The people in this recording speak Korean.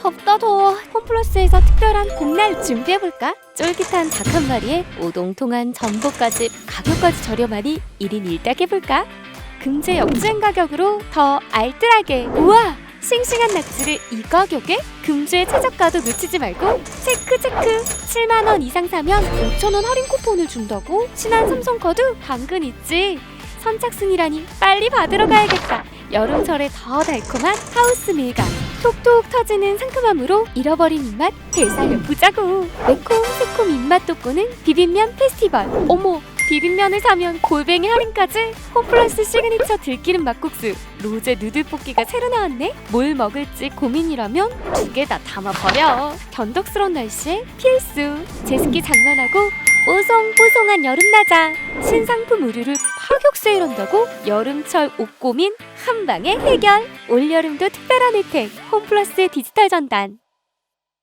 덥다 더워. 홈플러스에서 특별한 봄날 준비해볼까? 쫄깃한 닭 한 마리에 오동통한 전복까지 가격까지 저렴하니 1인 1닭 해볼까? 금제 역주행 가격으로 더 알뜰하게 우와! 싱싱한 낙지를 이 가격에? 금주의 최저가도 놓치지 말고 체크 체크 7만원 이상 사면 5천원 할인 쿠폰을 준다고? 친한 삼성카드 당근 있지 선착순이라니 빨리 받으러 가야겠다 여름철에 더 달콤한 하우스 밀감 톡톡 터지는 상큼함으로 잃어버린 입맛 되살려 보자고. 매콤 새콤 입맛 돋구는 비빔면 페스티벌. 어머 비빔면을 사면 골뱅이 할인까지? 홈플러스 시그니처 들기름 막국수. 로제 누들볶이가 새로 나왔네. 뭘 먹을지 고민이라면 두 개 다 담아버려. 변덕스러운 날씨에 필수. 제습기 장만하고 뽀송뽀송한 여름나자. 신상품 의류를 파격 세일한다고 여름철 옷 고민 한 방에 해결. 올여름도 특별한 혜택. 홈플러스 디지털 전단